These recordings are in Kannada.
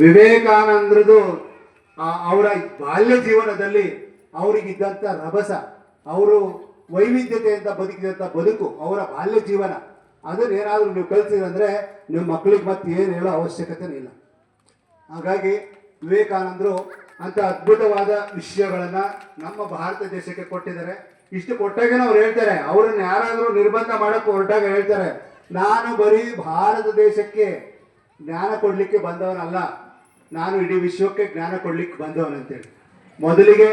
ವಿವೇಕಾನಂದರದು ಅವರ ಬಾಲ್ಯ ಜೀವನದಲ್ಲಿ ಅವರಿಗಿದ್ದಂಥ ರಭಸ, ಅವರು ವೈವಿಧ್ಯತೆಯಿಂದ ಬದುಕಿದಂಥ ಬದುಕು, ಅವರ ಬಾಲ್ಯ ಜೀವನ. ಅದನ್ನ ಏನಾದರೂ ನೀವು ಕಲ್ಸಿದ್ರೆ ನಿಮ್ಮ ಮಕ್ಕಳಿಗೆ ಮತ್ತೆ ಏನು ಹೇಳೋ ಅವಶ್ಯಕತೆನೇ ಇಲ್ಲ. ಹಾಗಾಗಿ ವಿವೇಕಾನಂದರು ಅಂತ ಅದ್ಭುತವಾದ ವಿಷಯಗಳನ್ನು ನಮ್ಮ ಭಾರತ ದೇಶಕ್ಕೆ ಕೊಟ್ಟಿದ್ದಾರೆ. ಇಷ್ಟು ಕೊಟ್ಟಾಗ ಅವ್ರು ಹೇಳ್ತಾರೆ, ಅವರನ್ನು ಯಾರಾದರೂ ನಿರ್ಬಂಧ ಮಾಡೋಕ್ಕೆ ಹೊರಟಾಗ ಹೇಳ್ತಾರೆ, ನಾನು ಬರೀ ಭಾರತ ದೇಶಕ್ಕೆ ಜ್ಞಾನ ಕೊಡ್ಲಿಕ್ಕೆ ಬಂದವನಲ್ಲ. ನಾನು ಇಡೀ ವಿಶ್ವಕ್ಕೆ ಜ್ಞಾನ ಕೊಡ್ಲಿಕ್ಕೆ ಬಂದವನಂತೇಳಿ ಮೊದಲಿಗೆ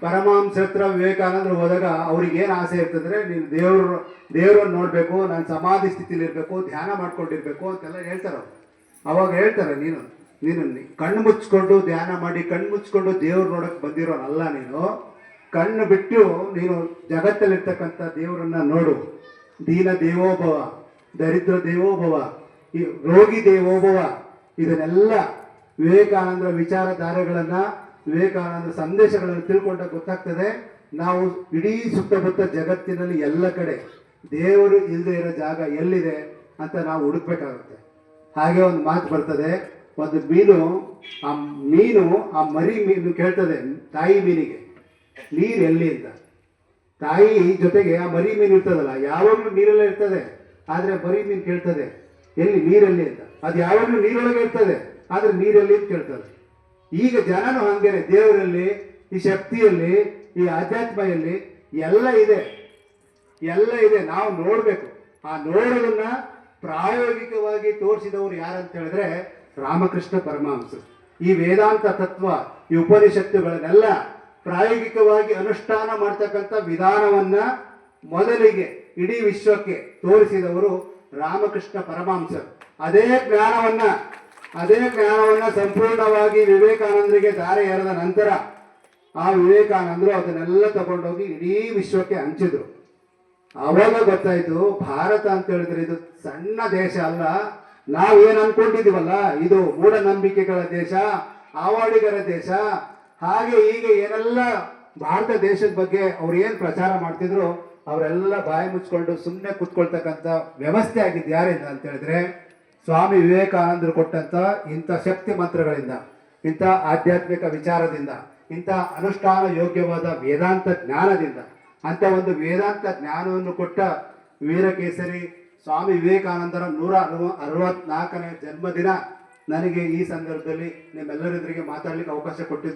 ಪರಮಹಂಸ ಹತ್ರ ವಿವೇಕಾನಂದರು ಹೋದಾಗ ಅವ್ರಿಗೆ ಏನು ಆಸೆ ಇರ್ತಂದ್ರೆ, ನೀನು ದೇವರು, ದೇವರನ್ನು ನೋಡಬೇಕು, ನಾನು ಸಮಾಧಿ ಸ್ಥಿತಿಲಿ ಇರಬೇಕು, ಧ್ಯಾನ ಮಾಡ್ಕೊಂಡಿರ್ಬೇಕು ಅಂತೆಲ್ಲ ಹೇಳ್ತಾರೆ ಅವ್ರು. ಅವಾಗ ಹೇಳ್ತಾರೆ ನೀನು ನೀನು ಕಣ್ಣು ಮುಚ್ಕೊಂಡು ಧ್ಯಾನ ಮಾಡಿ, ಕಣ್ಣು ಮುಚ್ಕೊಂಡು ದೇವ್ರು ಬಂದಿರೋ ಬಂದಿರೋನಲ್ಲ ನೀನು. ಕಣ್ಣು ಬಿಟ್ಟು ನೀನು ಜಗತ್ತಲ್ಲಿರ್ತಕ್ಕಂಥ ದೇವರನ್ನ ನೋಡು. ದೀನ ದೇವೋಭವ, ದರಿದ್ರ ದೇವೋಭವ ಈ ರೋಗಿ ದೇವೋಭವ, ಇದನ್ನೆಲ್ಲ ವಿವೇಕಾನಂದರ ವಿಚಾರಧಾರೆಗಳನ್ನ ವಿವೇಕಾನಂದ ಸಂದೇಶಗಳನ್ನು ತಿಳ್ಕೊಂಡ ಗೊತ್ತಾಗ್ತದೆ. ನಾವು ಇಡೀ ಸುತ್ತಮುತ್ತ ಜಗತ್ತಿನಲ್ಲಿ ಎಲ್ಲ ಕಡೆ ದೇವರು ಇಲ್ಲದೆ ಇರೋ ಜಾಗ ಎಲ್ಲಿದೆ ಅಂತ ನಾವು ಹುಡುಕ್ಬೇಕಾಗುತ್ತೆ. ಹಾಗೆ ಒಂದು ಮಾತು ಬರ್ತದೆ, ಒಂದು ಮೀನು, ಆ ಮೀನು, ಆ ಮರಿ ಮೀನು ಕೇಳ್ತದೆ ತಾಯಿ ಮೀನಿಗೆ, ನೀರು ಎಲ್ಲಿ ಅಂತ? ತಾಯಿ ಜೊತೆಗೆ ಆ ಮರಿ ಮೀನು ಇರ್ತದಲ್ಲ, ಯಾವಾಗಲೂ ನೀರೆಲ್ಲ ಇರ್ತದೆ, ಆದರೆ ಮರಿ ಮೀನು ಕೇಳ್ತದೆ ಎಲ್ಲಿ? ನೀರಲ್ಲಿ ಅಂತ. ಅದು ಯಾವಾಗಲೂ ನೀರೊಳಗೆ ಇರ್ತದೆ, ಆದರೆ ನೀರಲ್ಲಿ ಅಂತ ಕೇಳ್ತದೆ ಈಗ ಜನನು ಹಂಗೇನೆ, ದೇವರಲ್ಲಿ, ಈ ಶಕ್ತಿಯಲ್ಲಿ, ಈ ಆಧ್ಯಾತ್ಮೆಯಲ್ಲಿ ಎಲ್ಲ ಇದೆ. ಎಲ್ಲ ಇದೆ. ನಾವು ನೋಡಬೇಕು. ಆ ನೋಡೋದನ್ನ ಪ್ರಾಯೋಗಿಕವಾಗಿ ತೋರಿಸಿದವರು ಯಾರಂತ ಹೇಳಿದ್ರೆ ರಾಮಕೃಷ್ಣ ಪರಮಹಂಸರು. ಈ ವೇದಾಂತ ತತ್ವ, ಈ ಉಪನಿಷತ್ತುಗಳನ್ನೆಲ್ಲ ಪ್ರಾಯೋಗಿಕವಾಗಿ ಅನುಷ್ಠಾನ ಮಾಡ್ತಕ್ಕಂಥ ವಿಧಾನವನ್ನ ಮೊದಲಿಗೆ ಇಡೀ ವಿಶ್ವಕ್ಕೆ ತೋರಿಸಿದವರು ರಾಮಕೃಷ್ಣ ಪರಮಹಂಸರು ಅದೇ ಜ್ಞಾನವನ್ನ ಅದೇ ಜ್ಞಾನವನ್ನ ಸಂಪೂರ್ಣವಾಗಿ ವಿವೇಕಾನಂದರಿಗೆ ದಾರಿ ಎರೆದ ನಂತರ ಆ ವಿವೇಕಾನಂದರು ಅದನ್ನೆಲ್ಲ ತಗೊಂಡೋಗಿ ಇಡೀ ವಿಶ್ವಕ್ಕೆ ಹಂಚಿದ್ರು. ಅವಾಗ ಗೊತ್ತಾಯ್ತು, ಭಾರತ ಅಂತ ಹೇಳಿದ್ರೆ ಇದು ಸಣ್ಣ ದೇಶ ಅಲ್ಲ. ನಾವು ಏನ್ ಅನ್ಕೊಂಡಿದೀವಲ್ಲ, ಇದು ಮೂಢನಂಬಿಕೆಗಳ ದೇಶ ಆವಾಡಿಗರ ದೇಶ. ಹಾಗೆ ಹೀಗೆ ಏನೆಲ್ಲ ಭಾರತ ದೇಶದ ಬಗ್ಗೆ ಅವ್ರು ಏನ್ ಪ್ರಚಾರ ಮಾಡ್ತಿದ್ರು ಅವರೆಲ್ಲ ಬಾಯಿ ಮುಚ್ಕೊಂಡು ಸುಮ್ಮನೆ ಕುತ್ಕೊಳ್ತಕ್ಕಂಥ ವ್ಯವಸ್ಥೆ ಆಗಿದ್ದು ಯಾರಿಂದ ಅಂತ ಹೇಳಿದ್ರೆ ಸ್ವಾಮಿ ವಿವೇಕಾನಂದರು ಕೊಟ್ಟಂತ ಇಂಥ ಶಕ್ತಿ ಮಂತ್ರಗಳಿಂದ, ಇಂಥ ಆಧ್ಯಾತ್ಮಿಕ ವಿಚಾರದಿಂದ, ಇಂಥ ಅನುಷ್ಠಾನ ಯೋಗ್ಯವಾದ ವೇದಾಂತ ಜ್ಞಾನದಿಂದ ಅಂತ ಒಂದು ವೇದಾಂತ ಜ್ಞಾನವನ್ನು ಕೊಟ್ಟ ವೀರಕೇಸರಿ ಸ್ವಾಮಿ ವಿವೇಕಾನಂದರ ನೂರ ಅರವ, ಅರವತ್ನಾಲ್ಕನೇ ಜನ್ಮದಿನ ನನಗೆ ಈ ಸಂದರ್ಭದಲ್ಲಿ ನಿಮ್ಮೆಲ್ಲರೆದುರಿಗೆ ಮಾತಾಡಲಿಕ್ಕೆ ಅವಕಾಶ ಕೊಟ್ಟಿದ್ದು